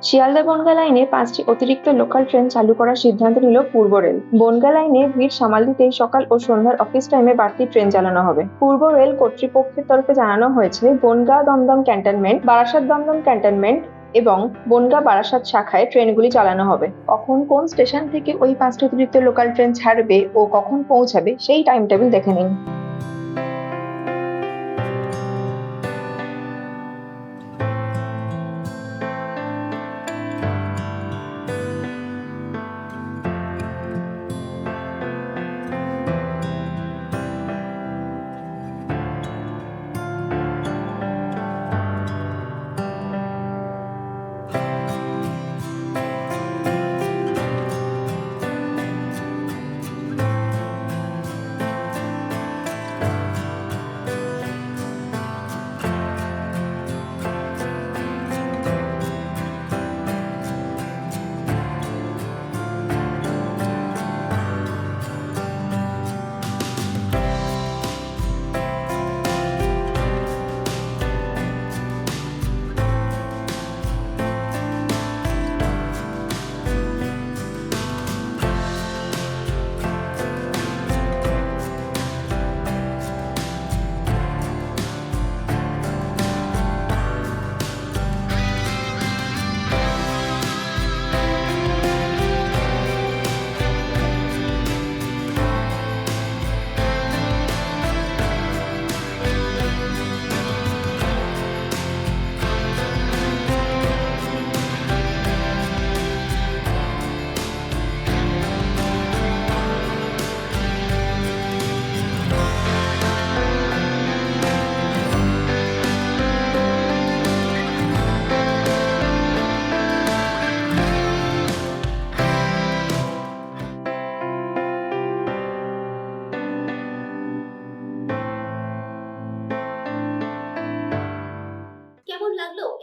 শিয়ালদা বনগা লাইনে পাঁচটি অতিরিক্ত লোকাল ট্রেন চালু করার সিদ্ধান্ত নিল পূর্ব রেল। বনগা লাইনে ভিড় সামাল দিতেই সকাল ও সন্ধ্যার অফিস টাইমে বাড়তি ট্রেন চালানো হবে। পূর্ব রেল কর্তৃপক্ষের তরফে জানানো হয়েছে, বনগা দমদম ক্যান্টনমেন্ট বারাসাত দমদম ক্যান্টনমেন্ট এবং বনগা বারাসাত শাখায় ট্রেনগুলি চালানো হবে। কখন কোন স্টেশন থেকে ওই পাঁচটি অতিরিক্ত লোকাল ট্রেন ছাড়বে ও কখন পৌঁছাবে সেই টাইম টেবিল দেখে নিন।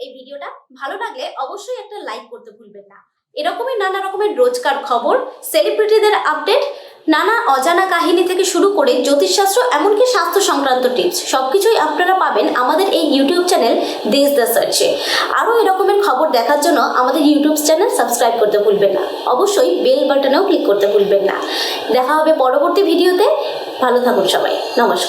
এই ভিডিওটা ভালো লাগলে অবশ্যই একটা লাইক করতে ভুলবেন না। এরকমই নানা রকমের রোজকার খবর সেলিব্রিটিদের আপডেট নানা অজানা কাহিনী থেকে শুরু করে জ্যোতিষশাস্ত্র, এমনকি স্বাস্থ্য সংক্রান্ত টিপস সবকিছুই আপনারা পাবেন আমাদের এই ইউটিউব চ্যানেল দেশ দ্য সার্চে আরও এরকমের খবর দেখার জন্য আমাদের ইউটিউব চ্যানেল সাবস্ক্রাইব করতে ভুলবেন না। অবশ্যই বেল বাটনেও ক্লিক করতে ভুলবেন না। দেখা হবে পরবর্তী ভিডিওতে ভালো থাকুন সবাই। নমস্কার।